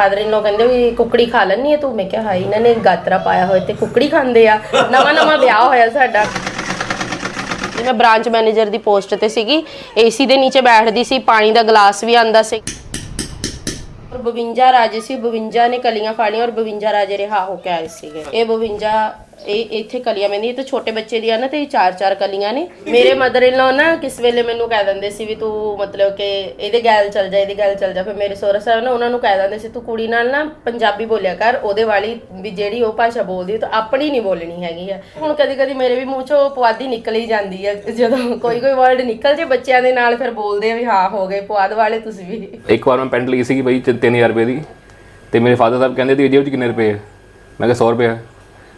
Father in ਲੋ ਕਹਿੰਦੇ ਵੀ ਕੁੱਕੜੀ ਖਾ ਲੈਣੀ ਹੈ ਤੂੰ। ਮੈਂ ਕਿਹਾ ਹਾਈ ਇਹਨਾਂ ਨੇ ਗਾਤਰਾ ਪਾਇਆ ਹੋਇਆ ਤੇ ਕੁੱਕੜੀ ਖਾਂਦੇ ਆ। ਨਵਾਂ ਨਵਾਂ ਵਿਆਹ ਹੋਇਆ ਸਾਡਾ। ਜੀ, ਮੈਂ ਬ੍ਰਾਂਚ ਮੈਨੇਜਰ ਦੀ ਪੋਸਟ ਤੇ ਸੀਗੀ। ਏਸੀ ਦੇ ਨੀਚੇ ਬੈਠਦੀ ਸੀ ਪਾਣੀ ਦਾ ਗਲਾਸ ਵੀ ਆਂਦਾ ਸੀ। ਔਰ 52 ਰਾਜੇ ਸੀ 52 ਨੇ ਕਲੀਆਂ ਫਾੜੀਆਂ ਔਰ 52 ਰਾਜੇ ਰਿਹਾ ਹੋ ਕੇ ਆਏ ਸੀਗੇ। ਇਹ 52 ਇਹ ਇੱਥੇ ਕਲੀਆਂ ਮੈਂਦੀ ਇਹ ਛੋਟੇ ਬੱਚੇ ਦੀਆਂ ਨਾ ਤੇ ਚਾਰ ਚਾਰ ਕਲੀਆਂ ਨੇ। ਮੇਰੇ ਮਦਰ ਇਨ ਲਾ ਨਾ ਕਿਸ ਵੇਲੇ ਮੈਨੂੰ ਕਹਿ ਦਿੰਦੇ ਸੀ ਵੀ ਤੂੰ ਮਤਲਬ ਕਿ ਇਹਦੇ ਗੈਲ ਚੱਲ ਜਾ, ਇਹਦੇ ਗੈਲ ਚੱਲ ਜਾ। ਫਿਰ ਮੇਰੇ ਸਹੁਰਾ ਸਾਹਿਬ ਨਾ ਉਹਨਾਂ ਨੂੰ ਕਹਿ ਦਿੰਦੇ ਸੀ, ਤੂੰ ਕੁੜੀ ਨਾਲ ਨਾ ਪੰਜਾਬੀ ਬੋਲਿਆ ਕਰ, ਉਹਦੇ ਵਾਲੀ ਵੀ ਜਿਹੜੀ ਉਹ ਭਾਸ਼ਾ ਬੋਲਦੀ ਤਾਂ ਆਪਣੀ ਨਹੀਂ ਬੋਲਣੀ ਹੈਗੀ ਆ। ਹੁਣ ਕਦੀ ਕਦੀ ਮੇਰੇ ਵੀ ਮੂੰਹ ਚੋਂ ਪੁਆਧੀ ਨਿਕਲ ਹੀ ਜਾਂਦੀ ਹੈ ਜਦੋਂ ਕੋਈ ਕੋਈ ਵਰਡ ਨਿਕਲ ਜੇ ਬੱਚਿਆਂ ਦੇ ਨਾਲ, ਫਿਰ ਬੋਲਦੇ ਆ ਵੀ ਹਾਂ, ਹੋ ਗਏ ਪੁਆਧ ਵਾਲੇ ਤੁਸੀਂ ਵੀ। ਇੱਕ ਵਾਰ ਮੈਂ ਪੈਂਟ ਲਈ ਸੀਗੀ ਬਈ 3000 ਰੁਪਏ ਦੀ। ਤੇ ਮੇਰੇ ਫਾਦਰ ਸਾਹਿਬ ਕਹਿੰਦੇ ਤੇ ਜੇਬ 'ਚ ਕਿੰਨੇ ਰੁਪਏ? ਮੈਂ ਕਿਹਾ 100 ਰੁਪਏ।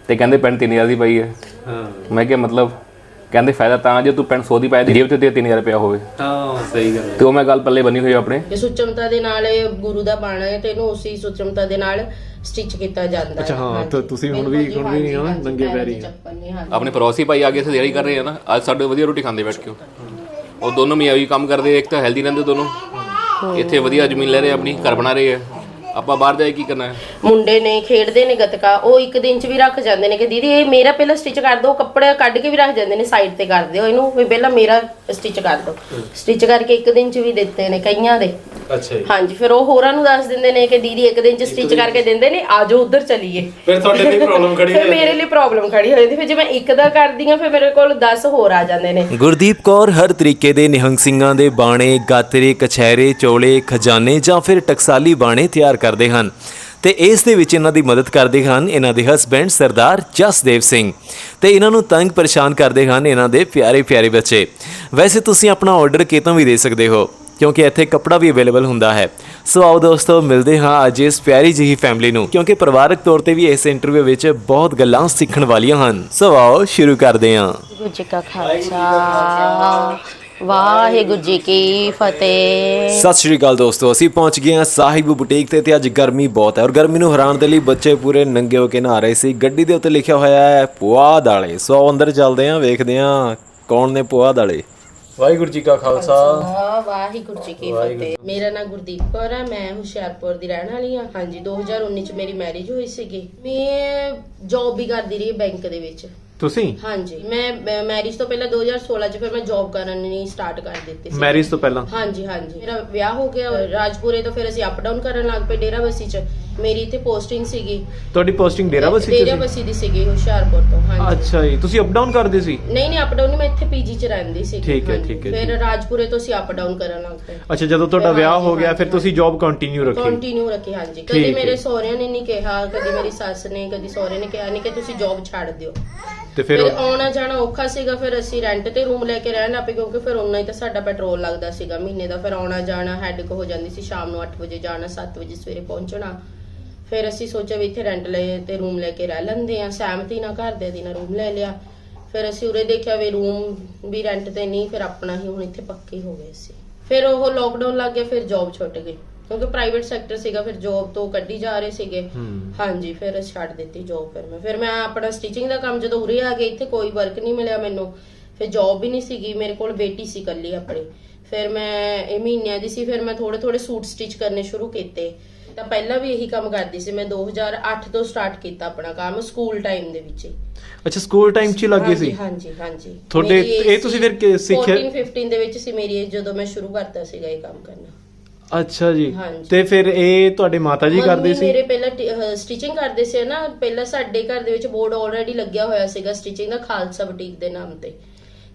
ਤੇ ਕਹਿੰਦੇ ਪੈਂਟ 3000 ਦੀ ਪਈ ਹੈ। ਹਾਂ। ਮੈਂ ਕਿਹਾ ਮਤਲਬ ਕਹਿੰਦੇ ਫਾਇਦਾ ਤਾਂ ਜੇ ਤੂੰ ਪੈਂਟ 100 ਦੀ ਪਾਏ ਤੇ ਜੇਬ ਤੇ 3000 ਰੁਪਇਆ ਹੋਵੇ। ਹਾਂ ਸਹੀ ਗੱਲ ਹੈ। ਤੇ ਉਹ ਮੈਂ ਗੱਲ ਪੱਲੇ ਬੰਨੀ ਹੋਈ ਆਪਣੇ। ਇਹ ਸੁਚਮਤਾ ਦੇ ਨਾਲ ਇਹ ਗੁਰੂ ਦਾ ਬਾਣਾ ਹੈ ਤੇ ਇਹਨੂੰ ਉਸੇ ਸੁਚਮਤਾ ਦੇ ਨਾਲ ਸਟਿਚ ਕੀਤਾ ਜਾਂਦਾ ਹੈ। ਅੱਛਾ, ਹਾਂ। ਤਾਂ ਤੁਸੀਂ ਹੁਣ ਵੀ- ਹੁਣ ਵੀ ਨਹੀਂ ਹਾਂਜੀ, ਨਾ ਨੰਗੇ ਪੈਰਾਂ ਚੱਪਲ ਨਹੀਂ। ਆਪਣੇ ਪੜੋਸੀ ਭਾਈ ਆਗੇ ਸੇ ਦਿਹਾੜੀ ਕਰ ਰਹੇ ਆ ਨਾ ਅੱਜ ਸਾਡੇ ਵਧੀਆ ਰੋਟੀ ਖਾਂਦੇ ਬੈਠ ਕੇ ਉਹ। ਉਹ ਦੋਨੋਂ ਮੀਆਂ ਵੀ ਕੰਮ ਕਰਦੇ ਇੱਕ ਤਾਂ ਹੈਲਦੀ ਰਹਿੰਦੇ ਦੋਨੋਂ। ਇੱਥੇ ਵਧੀਆ ਜ਼ਮੀਨ ਲੈ ਰਹੇ ਆਪਣੀ ਘਰ ਬਣਾ ਰਹੇ ਆ। ਆਪਾਂ ਬਾਹਰ ਜਾਏ ਕੀ ਕਰਨਾ ਹੈ? ਮੁੰਡੇ ਨੇ ਖੇਡਦੇ ਨੇ ਗਤਕਾ ਉਹ ਇੱਕ ਦਿਨ ਚ ਵੀ ਰੱਖ ਜਾਂਦੇ ਨੇ ਕਿ ਦੀਦੀ ਇਹ ਮੇਰਾ ਪਹਿਲਾਂ ਸਟਿਚ ਕਰ ਦਿਓ ਕੱਪੜੇ ਕੱਢ ਕੇ ਵੀ ਰੱਖ ਜਾਂਦੇ ਨੇ ਸਾਈਡ ਤੇ ਕਰ ਦਿਓ ਇਹਨੂੰ ਵੀ ਪਹਿਲਾਂ ਮੇਰਾ ਸਟਿਚ ਕਰ ਦਿਓ ਸਟਿਚ ਕਰਕੇ ਇੱਕ ਦਿਨ ਚ ਵੀ ਦਿੱਤੇ ਨੇ ਕਈਆਂ ਦੇ। ਅੱਛਾ ਜੀ। ਹਾਂਜੀ ਫਿਰ ਉਹ ਹੋਰਾਂ ਨੂੰ ਦੱਸ ਦਿੰਦੇ ਨੇ ਕਿ ਦੀਦੀ ਇੱਕ ਦਿਨ ਚ ਸਟਿਚ ਕਰਕੇ ਦਿੰਦੇ ਨੇ ਆਜੋ ਉਧਰ ਚਲੀਏ। ਫਿਰ ਤੁਹਾਡੇ ਲਈ ਪ੍ਰੋਬਲਮ ਖੜੀ ਫਿਰ ਮੇਰੇ ਲਈ ਪ੍ਰੋਬਲਮ ਖੜੀ ਹੋ ਜਾਂਦੀ ਫਿਰ ਜੇ ਮੈਂ ਇੱਕ ਦਾ ਕਰਦੀ ਆ ਫਿਰ ਮੇਰੇ ਕੋਲ 10 ਹੋਰ ਆ ਜਾਂਦੇ ਨੇ। ਗੁਰਦੀਪ ਕੌਰ ਹਰ ਤਰੀਕੇ ਦੇ ਨਿਹੰਗ ਸਿੰਘਾਂ ਦੇ ਬਾਣੇ ਗਾਤਰੇ ਕਛਹਿਰੇ ਚੋਲੇ ਖਜ਼ਾਨੇ ਜਾਂ ਫਿਰ ਟਕਸਾਲੀ ਬਾਣੇ ਤਿਆਰ ਕਰਦੇ ਹਨ। ਤੇ ਇਸ ਦੇ ਵਿੱਚ ਇਹਨਾਂ ਦੀ ਮਦਦ ਕਰਦੇ ਹਨ ਇਹਨਾਂ ਦੇ ਹਸਬੈਂਡ ਸਰਦਾਰ ਜਸਦੇਵ ਸਿੰਘ। ਤੇ ਇਹਨਾਂ ਨੂੰ ਤੰਗ ਪਰੇਸ਼ਾਨ ਕਰਦੇ ਹਨ ਇਹਨਾਂ ਦੇ ਪਿਆਰੇ ਪਿਆਰੇ ਬੱਚੇ। ਵੈਸੇ ਤੁਸੀਂ ਆਪਣਾ ਆਰਡਰ ਕਿਤੋਂ ਵੀ ਦੇ ਸਕਦੇ ਹੋ, ਕਿਉਂਕਿ ਇੱਥੇ ਕੱਪੜਾ ਵੀ ਅਵੇਲੇਬਲ ਹੁੰਦਾ ਹੈ। ਸੋ ਆਓ ਦੋਸਤੋ, ਮਿਲਦੇ ਹਾਂ ਅੱਜ ਇਸ ਪਿਆਰੀ ਜਿਹੀ ਫੈਮਿਲੀ ਨੂੰ, ਕਿਉਂਕਿ ਪਰਿਵਾਰਕ ਤੌਰ ਤੇ ਵੀ ਇਸ ਇੰਟਰਵਿਊ ਵਿੱਚ ਬਹੁਤ ਗੱਲਾਂ ਸਿੱਖਣ ਵਾਲੀਆਂ ਹਨ। ਸੋ ਆਓ, ਸ਼ੁਰੂ ਕਰਦੇ ਹਾਂ। ਗੁਰੂ ਜੀ ਕਾ ਖਾਲਸਾ ਵਾਹਿਗੁਰੂ ਜੀ ਕੀ ਫਤਿਹ। ਸਤਿ ਸ਼੍ਰੀ ਅਕਾਲ ਦੋਸਤੋ ਅਸੀਂ ਪਹੁੰਚ ਗਏ ਹਾਂ ਸਾਹਿਬ ਬੁਟੀਕ ਤੇ ਤੇ ਅੱਜ ਗਰਮੀ ਬਹੁਤ ਹੈ ਔਰ ਗਰਮੀ ਨੂੰ ਹਰਾਉਣ ਦੇ ਲਈ ਬੱਚੇ ਪੂਰੇ ਨੰਗੇ ਹੋ ਕੇ ਨਹਾ ਰਹੇ ਸੀ। ਗੱਡੀ ਦੇ ਉੱਤੇ ਲਿਖਿਆ ਹੋਇਆ ਹੈ ਪੁਆਧ ਵਾਲੇ ਸੋ ਅੰਦਰ ਚੱਲਦੇ ਹਾਂ ਵੇਖਦੇ ਹਾਂ ਕੌਣ ਨੇ ਪੁਆਧ ਵਾਲੇ ਵਾਹਿਗੁਰੂ ਜੀ ਕਾ ਖਾਲਸਾ। ਵਾਹਿਗੁਰੂ ਜੀ ਕੀ ਫਤਿਹ। ਮੇਰਾ ਨਾਮ ਗੁਰਦੀਪ ਕੌਰ ਹੈ ਮੈਂ ਹੁਸ਼ਿਆਰਪੁਰ ਦੀ ਰਹਿਣ ਵਾਲੀ ਹਾਂ। ਹਾਂਜੀ 2019 ਚ ਮੇਰੀ ਮੈਰਿਜ ਹੋਈ ਸੀਗੀ। ਮੈਂ ਜੌਬ ਵੀ ਕਰਦੀ ਰਹੀ ਬੈਂਕ ਦੇ ਵਿੱਚ। ਤੁਸੀਂ? ਹਾਂਜੀ ਮੈਂ ਮੈਰਿਜ ਤੋਂ ਪਹਿਲਾਂ 2016 ਚ ਫਿਰ ਮੈਂ ਜੌਬ ਕਰਨੀ ਸਟਾਰਟ ਕਰ ਦਿੱਤੀ ਸੀ। ਮੈਰਿਜ ਤੋਂ ਪਹਿਲਾਂ? ਹਾਂਜੀ ਹਾਂਜੀ। ਮੇਰਾ ਵਿਆਹ ਹੋ ਗਿਆ ਰਾਜਪੁਰੇ ਤੋਂ ਫਿਰ ਅਸੀਂ ਅਪ ਡਾਊਨ ਕਰਨ ਲੱਗ ਪਏ ਡੇਰਾਬੱਸੀ ਚ। ਮੇਰੀ ਇੱਥੇ ਪੋਸਟਿੰਗ ਸੀਗੀ। ਤੁਹਾਡੀ ਪੋਸਟਿੰਗ ਡੇਰਾਬੱਸੀ ਚ ਸੀ? ਡੇਰਾਬੱਸੀ ਦੀ ਸੀਗੀ ਹੁਸ਼ਿਆਰਪੁਰ ਤੋਂ ਹਾਂਜੀ। ਅੱਛਾ ਜੀ ਤੁਸੀਂ ਅਪ ਡਾਊਨ ਕਰਦੇ ਸੀ? ਨਹੀਂ ਨਹੀਂ ਅਪ ਡਾਊਨ ਨਹੀਂ ਮੈਂ ਇੱਥੇ ਪੀਜੀ ਚ ਰਹਿੰਦੀ ਸੀ ਠੀਕ ਹੈ, ਠੀਕ ਹੈ, ਫਿਰ ਰਾਜਪੁਰੇ ਤੋਂ ਅਸੀਂ ਅਪ ਡਾਊਨ ਕਰਨ ਲੱਗ ਪਏ। ਅੱਛਾ ਜਦੋਂ ਤੁਹਾਡਾ ਵਿਆਹ ਹੋ ਗਿਆ ਫਿਰ ਤੁਸੀਂ ਜੌਬ ਕੰਟੀਨਿਊ ਰੱਖੀ? ਕੰਟੀਨਿਊ ਰੱਖੀ ਹਾਂਜੀ। ਠੀਕ ਕਦੀ ਹੈ। ਮੇਰੇ ਸਹੁਰਿਆਂ ਨੇ ਨਹੀਂ ਕਿਹਾ ਕਦੀ ਮੇਰੀ ਸੱਸ ਨੇ ਕਦੀ ਸਹੁਰੇ ਨੇ ਕਿਹਾ ਨਹੀਂ ਕਿ ਤੁਸੀਂ ਜੌਬ ਛੱਡ ਦਿਓ। ਤੇ ਫਿਰ ਫਿਰ ਆਉਣਾ ਜਾਣਾ ਔਖਾ ਸੀਗਾ ਫਿਰ ਅਸੀਂ ਰੈਂਟ ਤੇ ਰੂਮ ਲੈ ਕੇ ਰਹਿਣ ਪਏ ਕਿਉਂਕਿ ਫਿਰ ਉਨਾ ਹੀ ਤਾਂ ਸਾਡਾ ਪੈਟਰੋਲ ਲੱਗਦਾ ਸੀਗਾ ਮਹੀਨੇ ਦਾ। ਫਿਰ ਆਉਣਾ ਜਾਣਾ ਹੈਡਕ ਹੋ ਜਾਂਦੀ ਸੀ ਸ਼ਾਮ ਨੂੰ 8 ਵਜੇ ਜਾਣਾ 7 ਵਜੇ ਸਵੇਰੇ ਪਹੁੰਚਣਾ। ਫਿਰ ਅਸੀਂ ਸੋਚਿਆ ਵੀ ਇੱਥੇ ਰੈਂਟ ਲਏ ਤੇ ਰੂਮ ਲੈ ਕੇ ਰਹਿ ਲੈਂਦੇ ਆ ਸਹਿਮਤੀ ਨਾਲ ਘਰ ਦੇ ਦੀ ਨਾਲ ਰੂਮ ਲੈ ਲਿਆ। ਫਿਰ ਅਸੀਂ ਉਰੇ ਦੇਖਿਆ ਵੀ ਰੂਮ ਵੀ ਰੈਂਟ ਤੇ ਨਹੀਂ ਫਿਰ ਆਪਣਾ ਹੀ ਹੁਣ ਇੱਥੇ ਪੱਕੇ ਹੋ ਗਏ ਸੀ ਫਿਰ ਉਹ ਲੋਕਡਾਊਨ ਲੱਗ ਗਿਆ ਫਿਰ ਜੌਬ ਛੁੱਟ ਗਈ। ਕਿਉਂਕਿ ਪ੍ਰਾਈਵੇਟ ਸੈਕਟਰ ਸੀਗਾ ਫਿਰ ਜੌਬ ਤੋਂ ਕੱਢੀ ਜਾ ਰਹੇ ਸੀਗੇ। ਹਾਂਜੀ ਫਿਰ ਛੱਡ ਦਿੱਤੀ ਜੌਬ ਫਿਰ ਮੈਂ। ਫਿਰ ਮੈਂ ਆਪਣਾ ਸਟਿਚਿੰਗ ਦਾ ਕੰਮ ਜਦੋਂ ਉਰੇ ਆ ਗਈ ਇੱਥੇ ਕੋਈ ਵਰਕ ਨਹੀਂ ਮਿਲਿਆ ਮੈਨੂੰ। ਫਿਰ ਜੌਬ ਵੀ ਨਹੀਂ ਸੀਗੀ ਮੇਰੇ ਕੋਲ ਬੇਟੀ ਸੀ ਇਕੱਲੀ ਆਪਣੀ। ਫਿਰ ਮੈਂ ਇਹ ਮਹੀਨਿਆਂ ਦੀ ਸੀ ਫਿਰ ਮੈਂ ਥੋੜੇ ਥੋੜੇ ਸੂਟ ਸਟਿਚ ਕਰਨੇ ਸ਼ੁਰੂ ਕੀਤੇ। ਤਾਂ ਪਹਿਲਾਂ ਵੀ ਇਹੀ ਕੰਮ ਕਰਦੀ ਸੀ ਮੈਂ 2008 ਤੋਂ ਸਟਾਰਟ ਕੀਤਾ ਆਪਣਾ ਕੰਮ ਸਕੂਲ ਟਾਈਮ ਦੇ ਵਿੱਚ। ਹੀ ਅੱਛਾ ਸਕੂਲ ਟਾਈਮ 'ਚ ਹੀ ਲੱਗੇ ਸੀ? ਹਾਂਜੀ ਹਾਂਜੀ ਤੁਹਾਡੇ- ਮੇਰੀ age ਇਹ ਤੁਸੀਂ ਫਿਰ ਕਿ- ਸੀ ਸਿੱਖਿਆ- 14 15 ਦੇ ਵਿੱਚ ਸੀ ਮੇਰੀ age ਜਦੋਂ ਮੈਂ ਸ਼ੁਰੂ ਕਰਤਾ ਸੀਗਾ ਇਹ ਕੰਮ ਕਰਨਾ। ਅੱਛਾ ਜੀ। ਹਾਂਜੀ। ਤੇ ਫਿਰ ਇਹ ਤੁਹਾਡੇ ਮਾਤਾ ਜੀ ਕਰਦੇ ਮੰਮੀ ਸੀ? ਮੇਰੇ ਪਹਿਲਾਂ ਸਟਿਚਿੰਗ ਕਰਦੇ ਸੀ ਨਾ ਪਹਿਲਾਂ ਸਾਡੇ ਘਰ ਦੇ ਵਿੱਚ ਬੋਰਡ ਆਲਰੇਡੀ ਲੱਗਿਆ ਹੋਇਆ ਸੀਗਾ ਸਟਿਚਿੰਗ ਦਾ ਖਾਲਸਾ ਬੁਟੀਕ ਦੇ ਨਾਮ ਤੇ।